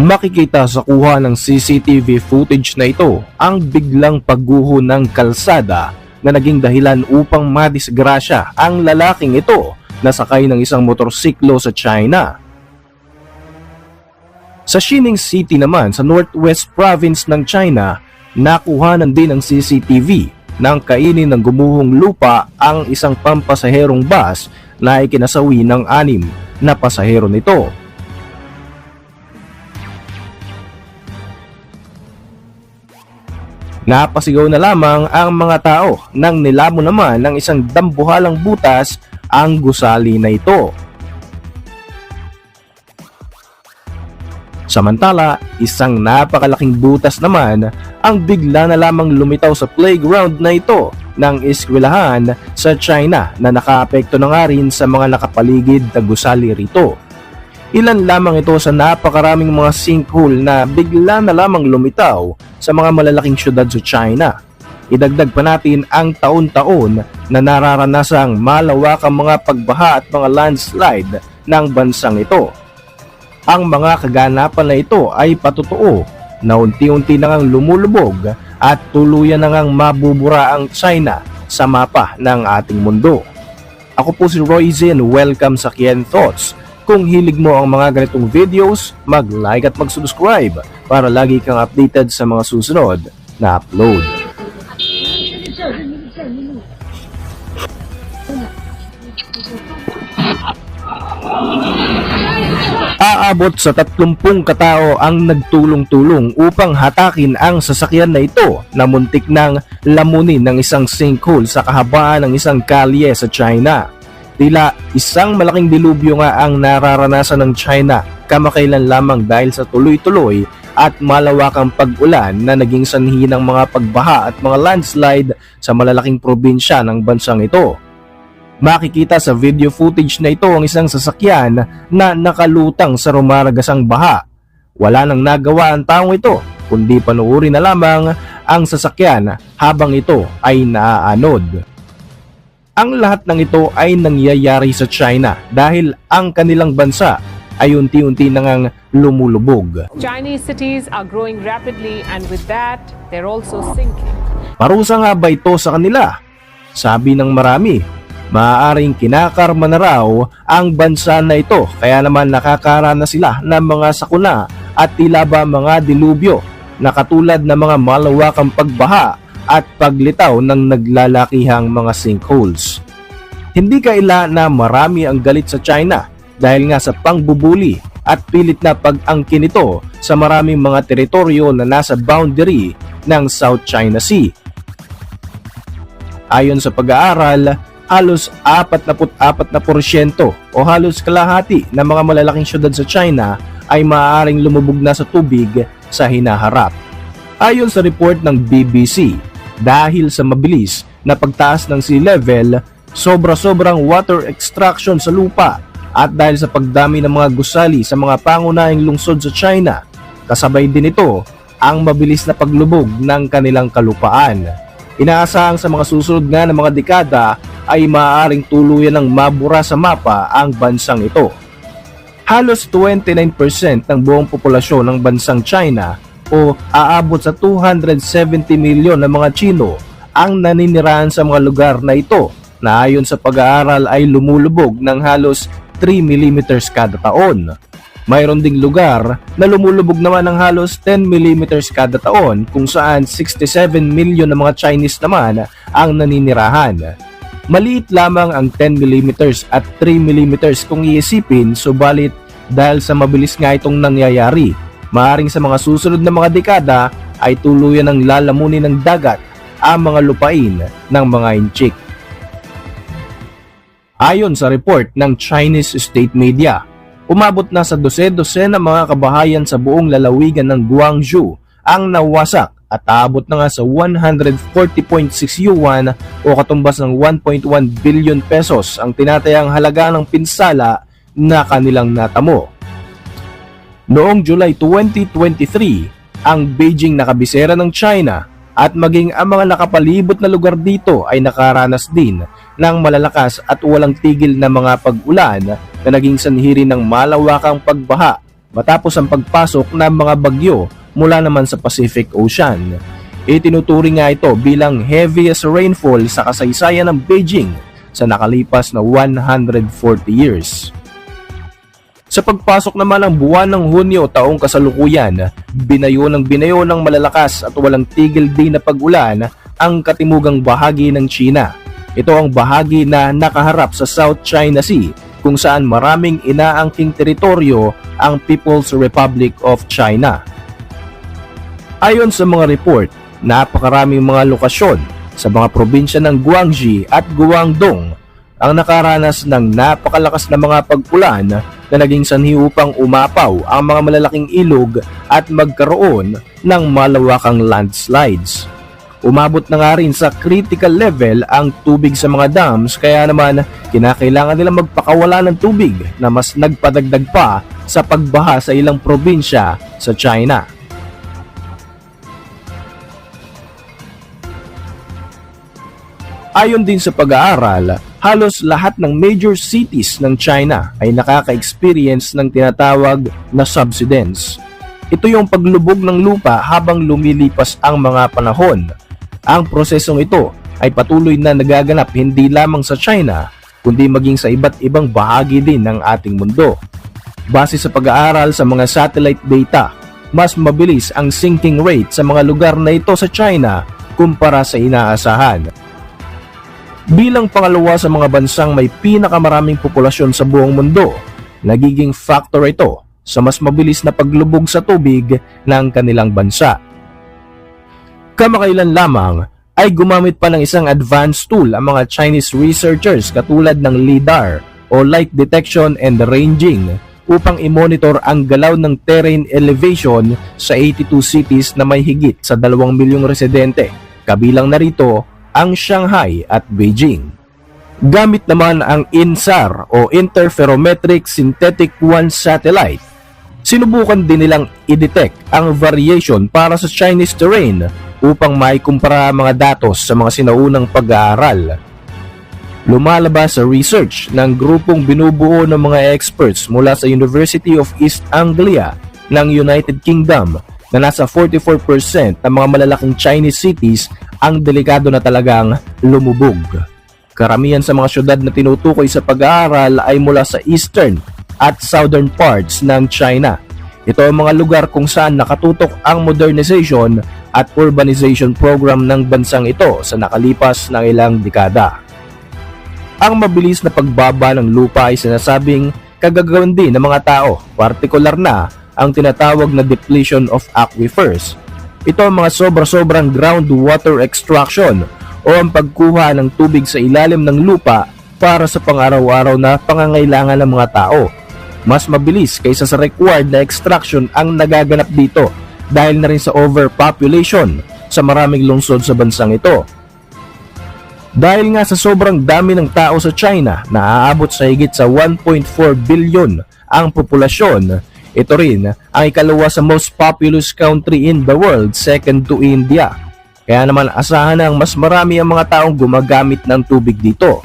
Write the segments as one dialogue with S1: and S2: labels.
S1: Makikita sa kuha ng CCTV footage na ito ang biglang pagguho ng kalsada na naging dahilan upang madisgrasya ang lalaking ito na sakay ng isang motorsiklo sa China. Sa Xining City naman sa Northwest Province ng China, nakuhanan din ng CCTV nang kainin ng gumuhong lupa ang isang pampasaherong bus na ikinasawi ng anim na pasahero nito. Napasigaw na lamang ang mga tao nang nilamo naman ng isang dambuhalang butas ang gusali na ito. Samantala, isang napakalaking butas naman ang bigla na lamang lumitaw sa playground na ito ng eskwelahan sa China na nakaapekto na nga rin sa mga nakapaligid na gusali rito. Ilan lamang ito sa napakaraming mga sinkhole na bigla na lamang lumitaw sa mga malalaking syudad sa China. Idagdag pa natin ang taon-taon na nararanasang malawakang mga pagbaha at mga landslide ng bansang ito. Ang mga kaganapan na ito ay patotoo na unti-unti na ngang lumulubog at tuluyan na ngang mabubura ang China sa mapa ng ating mundo. Ako po si Roy Zin, welcome sa Kien Thoughts. Kung hilig mo ang mga ganitong videos, mag-like at mag-subscribe para lagi kang updated sa mga susunod na upload. Aabot sa 30 katao ang nagtulong-tulong upang hatakin ang sasakyan na ito na muntik nang lamunin ng isang sinkhole sa kahabaan ng isang kalye sa China. Tila isang malaking dilubyo nga ang nararanasan ng China kamakailan lamang dahil sa tuloy-tuloy at malawakang pag-ulan na naging sanhi ng mga pagbaha at mga landslide sa malalaking probinsya ng bansang ito. Makikita sa video footage na ito ang isang sasakyan na nakalutang sa rumaragasang baha. Wala nang nagawa ang taong ito kundi panuuri na lamang ang sasakyan habang ito ay naaanod. Ang lahat ng ito ay nangyayari sa China dahil ang kanilang bansa ay unti-unti nang lumulubog.
S2: Chinese cities are growing rapidly, and with that, they're also sinking.
S1: Parusa nga ba ito sa kanila? Sabi ng marami, maaaring kinakarma na raw ang bansa na ito kaya naman nakakaranas sila ng mga sakuna at tila ba mga dilubyo na katulad ng mga malawakang pagbaha at paglitaw ng naglalakihang mga sinkholes. Hindi kaila na marami ang galit sa China dahil nga sa pangbubuli at pilit na pag-angkin nito sa maraming mga teritoryo na nasa boundary ng South China Sea. Ayon sa pag-aaral, halos 44% o halos kalahati ng mga malalaking syudad sa China ay maaaring lumubog na sa tubig sa hinaharap. Ayon sa report ng BBC, dahil sa mabilis na pagtaas ng sea level, sobra-sobrang water extraction sa lupa at dahil sa pagdami ng mga gusali sa mga pangunahing lungsod sa China, kasabay din ito ang mabilis na paglubog ng kanilang kalupaan. Inaasahang sa mga susunod nga ng mga dekada ay maaaring tuluyan ng mabura sa mapa ang bansang ito. Halos 29% ng buong populasyon ng bansang China o aabot sa 270 milyon na mga Chino ang naninirahan sa mga lugar na ito na ayon sa pag-aaral ay lumulubog ng halos 3 mm kada taon. Mayroon ding lugar na lumulubog naman ng halos 10 mm kada taon kung saan 67 milyon na mga Chinese naman ang naninirahan. Maliit lamang ang 10 mm at 3 mm kung iisipin subalit dahil sa mabilis nga itong nangyayari, maaring sa mga susunod na mga dekada ay tuluyan ng lalamunin ng dagat ang mga lupain ng mga inchik. Ayon sa report ng Chinese state media, umabot na sa dose-dose na mga kabahayan sa buong lalawigan ng Guangzhou ang nawasak at aabot na nga sa 140.6 yuan o katumbas ng 1.1 billion pesos ang tinatayang halaga ng pinsala na kanilang natamo. Noong July 2023, ang Beijing nakabisera ng China at maging ang mga nakapalibot na lugar dito ay nakaranas din ng malalakas at walang tigil na mga pag-ulan na naging sanhi rin ng malawakang pagbaha matapos ang pagpasok ng mga bagyo mula naman sa Pacific Ocean. Itinuturing nga ito bilang heaviest rainfall sa kasaysayan ng Beijing sa nakalipas na 140 years. Sa pagpasok naman ng buwan ng Hunyo taong kasalukuyan, binayo ng binayo ng malalakas at walang tigil din na pag-ulan ang katimugang bahagi ng China. Ito ang bahagi na nakaharap sa South China Sea kung saan maraming inaangking teritoryo ang People's Republic of China. Ayon sa mga report, napakaraming mga lokasyon sa mga probinsya ng Guangxi at Guangdong ang nakaranas ng napakalakas na mga pagpulan na naging sanhi upang umapaw ang mga malalaking ilog at magkaroon ng malawakang landslides. Umabot na nga rin sa critical level ang tubig sa mga dams kaya naman kinakailangan nilang magpakawala ng tubig na mas nagpadagdag pa sa pagbaha sa ilang probinsya sa China. Ayon din sa pag-aaral, halos lahat ng major cities ng China ay nakaka-experience ng tinatawag na subsidence. Ito yung paglubog ng lupa habang lumilipas ang mga panahon. Ang prosesong ito ay patuloy na nagaganap hindi lamang sa China, kundi maging sa iba't ibang bahagi din ng ating mundo. Base sa pag-aaral sa mga satellite data, mas mabilis ang sinking rate sa mga lugar na ito sa China kumpara sa inaasahan. Bilang pangalawa sa mga bansang may pinakamaraming populasyon sa buong mundo, nagiging factor ito sa mas mabilis na paglubog sa tubig ng kanilang bansa. Kamakailan lamang ay gumamit pa ng isang advanced tool ang mga Chinese researchers katulad ng LIDAR o Light Detection and Ranging upang i-monitor ang galaw ng terrain elevation sa 82 cities na may higit sa 2 milyong residente. Kabilang narito ang Shanghai at Beijing. Gamit naman ang INSAR o Interferometric Synthetic 1 Satellite. Sinubukan din nilang i-detect ang variation para sa Chinese terrain upang maikumpara ang mga datos sa mga sinaunang pag-aaral. Lumalabas sa research ng grupong binubuo ng mga experts mula sa University of East Anglia ng United Kingdom na nasa 44% ng mga malalaking Chinese cities ang delikado na talagang lumubog. Karamihan sa mga syudad na tinutukoy sa pag-aaral ay mula sa eastern at southern parts ng China. Ito ang mga lugar kung saan nakatutok ang modernization at urbanization program ng bansang ito sa nakalipas ng ilang dekada. Ang mabilis na pagbaba ng lupa ay sinasabing kagagawan din ng mga tao, partikular na ang tinatawag na depletion of aquifers. Ito ang mga sobra-sobrang groundwater extraction o ang pagkuha ng tubig sa ilalim ng lupa para sa pang-araw-araw na pangangailangan ng mga tao. Mas mabilis kaysa sa required na extraction ang nagaganap dito dahil na rin sa overpopulation sa maraming lungsod sa bansang ito. Dahil nga sa sobrang dami ng tao sa China na aabot sa higit sa 1.4 billion ang populasyon, ito rin ang ikalawa sa most populous country in the world second to India. Kaya naman asahan ng mas marami ang mga taong gumagamit ng tubig dito.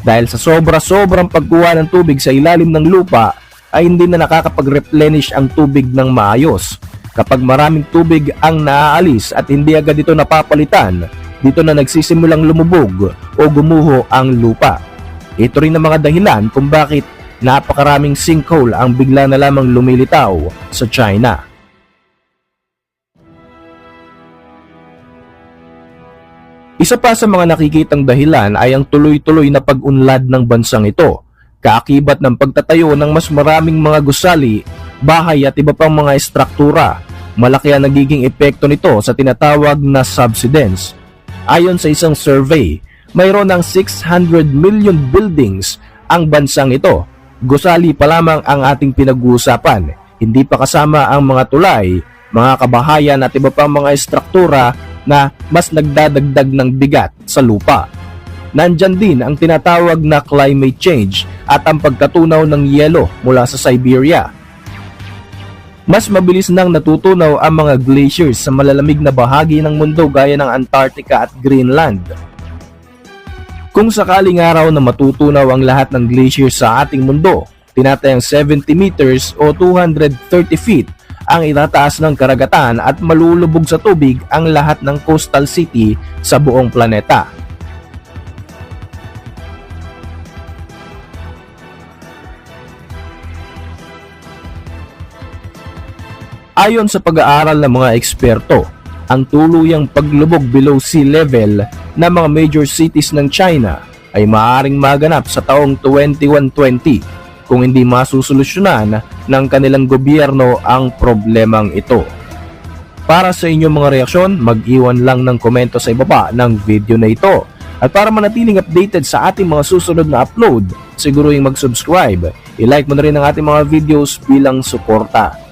S1: Dahil sa sobra-sobrang pagkuha ng tubig sa ilalim ng lupa ay hindi na nakakapag-replenish ang tubig ng maayos. Kapag maraming tubig ang naaalis at hindi agad ito napapalitan, dito na nagsisimulang lumubog o gumuho ang lupa. Ito rin ang mga dahilan kung bakit napakaraming sinkhole ang bigla na lamang lumilitaw sa China. Isa pa sa mga nakikitang dahilan ay ang tuloy-tuloy na pag-unlad ng bansang ito, kaakibat ng pagtatayo ng mas maraming mga gusali, bahay at iba pang mga estruktura. Malaki ang nagiging epekto nito sa tinatawag na subsidence. Ayon sa isang survey, mayroon ng 600 million buildings ang bansang ito. Gusali pa lamang ang ating pinag-uusapan. Hindi pa kasama ang mga tulay, mga kabahayan at iba pang mga estruktura na mas nagdadagdag ng bigat sa lupa. Nandyan din ang tinatawag na climate change at ang pagkatunaw ng yelo mula sa Siberia. Mas mabilis nang natutunaw ang mga glaciers sa malalamig na bahagi ng mundo gaya ng Antarctica at Greenland. Kung sakaling araw na matutunaw ang lahat ng glaciers sa ating mundo, tinatayang 70 meters o 230 feet ang itataas ng karagatan at malulubog sa tubig ang lahat ng coastal city sa buong planeta. Ayon sa pag-aaral ng mga eksperto, ang tuluyang paglubog below sea level ng mga major cities ng China ay maaaring maganap sa taong 2120 kung hindi masusolusyonan ng kanilang gobyerno ang problemang ito. Para sa inyong mga reaksyon, mag-iwan lang ng komento sa ibaba ng video na ito. At para manatiling updated sa ating mga susunod na upload, siguruhin mag-subscribe. I-like mo na rin ang ating mga videos bilang suporta.